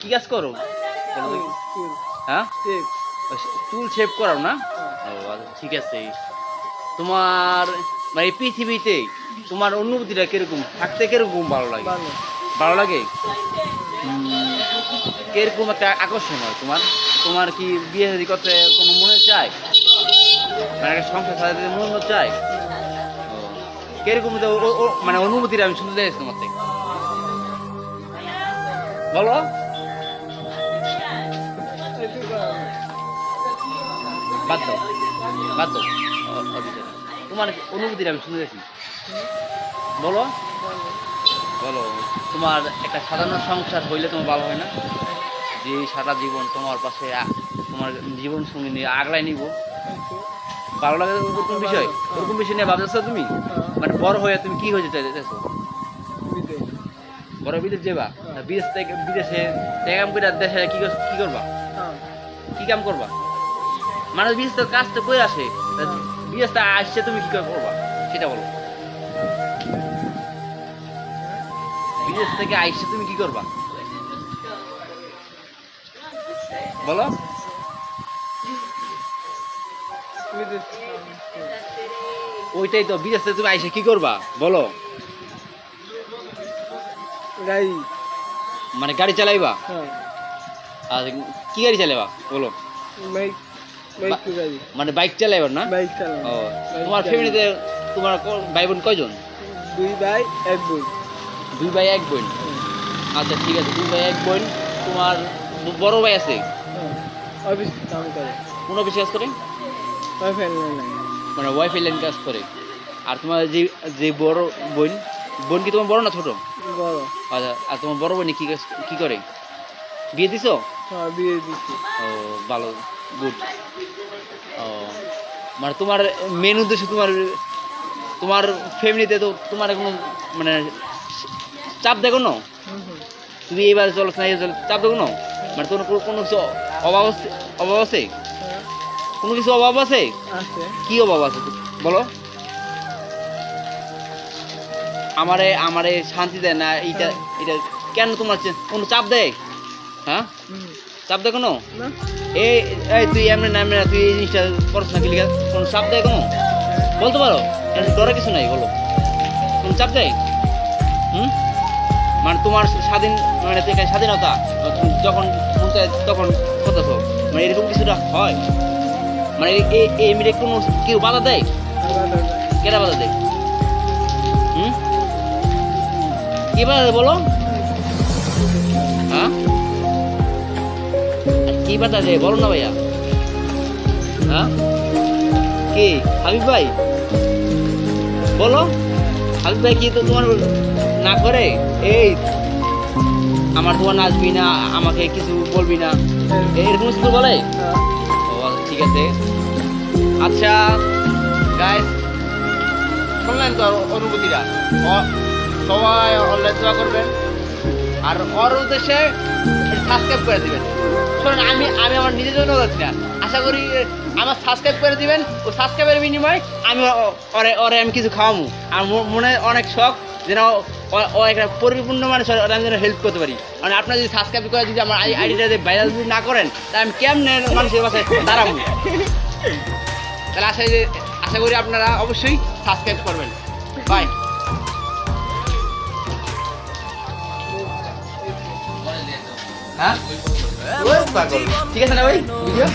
কি কাজ করো? হ্যাঁ? চুল শেভ করাও না? ও আচ্ছা, ঠিক আছে। তোমার মানে পৃথিবীতে তোমার অনুভূতিটা কীরকম? থাকতে কীরকম ভালো লাগে? ভালো। লাগে? কীরকম একটা আকর্ষণ হয় তোমার? তোমার কি বিয়ে শাদী করতে কোনো মনে চায়? মানে একটা সংসার সাজাতে মনে চায়? কীরকম মানে অনুভূতিটা আমি শুনতে চাইছি তোমার থেকে। বলো। বাদ দাও। বাদ দাও। তোমার অনুভূতিটা আমি শুনতে চাইছি। বলো। বলো। তোমার একটা সাধারণ সংসার হইলে তোমার ভালো হয় না? যে সারা জীবন তোমার পাশে তোমার জীবন সঙ্গী নিয়ে আগলায় নিব। ভালো লাগে ওরকম বিষয়? ওরকম বিষয় নিয়ে ভাবতেছো তুমি? মানে বড় হয়ে তুমি কি হয়ে যেতে চাইছো? বড় বিদেশ যাবা বিদেশ থেকে বিদেশে কাম করে দেশে কি কি করবা? হ্যাঁ, কি কাম করবা? মানুষ বিদেশ তো কাজ তো করে আসে। তা বিদেশ আসছে তুমি কি করে করবা? সেটা বলো। বিদেশ থেকে আইসে তুমি কি করবা? বলো। ওইটাই তো বিদেশ থেকে তুমি আইসে কি করবা? বলো। গাড়ি। মানে গাড়ি চালাইবা? হ্যাঁ। আর কি গাড়ি চালাইবা? বলো। বাইক মানে বাইক চালাইবা না? বাইক চালানো। ও তোমার ফ্যামিলিতে তোমার ভাই বোন কয়জন? দুই ভাই এক বোন। দুই ভাই এক বোন? আচ্ছা ঠিক আছে দুই ভাই এক বোন। তোমার বড় ভাই আছে? হ্যাঁ অফিস কাম করে। কোন অফিসে কাজ করে? মানে ওয়াইফাই লাইন কাজ করে। আর তোমার যে যে বড় বোন বোন কি তোমার বড় না ছোট? বড়। আচ্ছা আর তোমার বড় বোন কি কি করে? বিয়ে দিছো? হ্যাঁ বিয়ে দিচ্ছি ও ভালো। গুড ও মানে তোমার মেন উদ্দেশ্য তোমার তোমার ফ্যামিলিতে তো তোমার কোনো মানে চাপ দেখো না? তুমি এইবার চলো না চলো চাপ দেখো না? মানে তোমার কোনো- কোনো কিছু অভাব আছে অভাব আছে? হ্যাঁ কোনো কিছু অভাব আছে? কি অভাব আছে? বলো। আমারে আমারে শান্তি দেয় না এইটা এটা কেন তোমার কোনো চাপ দেয়? হ্যাঁ? চাপ কোনো না? এই এই তুই এমনি না এমনি না, তুই এই জিনিসটা করছ না কি? কোনো চাপ দেয় কোনো? বলতে পারো? এর ডরে কিছু নাই বলো। কোনো চাপ দেয়? হুম? মানে তোমার স্বাধীন মানে স্বাধীনতা যখন তখন করতেছো মানে এরকম কিছুটা হয়? মানে এই- এই মিলে কোনো কেউ বাধা দেয়? কেটা বাধা দেয়? হুম? কি বাধা দেয় বলো? কি বাধা যে বলো না ভাইয়া। হ্যাঁ? কি হাবিব ভাই? বলো। হাবিব ভাই কি তো তোমার না করে? এই আমার তোমার নাচবি না আমাকে কিছু বলবি না। এরকম কিছু বলে? ও আচ্ছা, ঠিক আছে। আচ্ছা গাইস শুনলেন তো অনুভূতিটা সবাই অনলাইন দোয়া করবেন। আর ওর উদ্দেশ্যে সাবস্ক্রাইব করে দিবেন। শোনেন আমি আমি আমার নিজের জন্য যাচ্ছি না। আশা করি আমার সাবস্ক্রাইব করে দিবেন, ও সাবস্ক্রাইবের বিনিময়ে আমি ওরে ওরে আমি কিছু খাওয়াবো আর মনে অনেক শখ যেন ও- একটা পরিপূর্ণ মানুষ আমি যেন হেল্প করতে পারি। মানে আপনারা যদি সাবস্ক্রাইব করে যদি আমার আইডিটা যদি ভাইরাল যদি না করেন, তাহলে আমি কেমনে মানুষের পাশে দাঁড়াবো? তাহলে আশা আশা করি আপনারা অবশ্যই সাবস্ক্রাইব করবেন। বাই হ্যাঁ ঠিক আছে না ভাই? ভিডিও?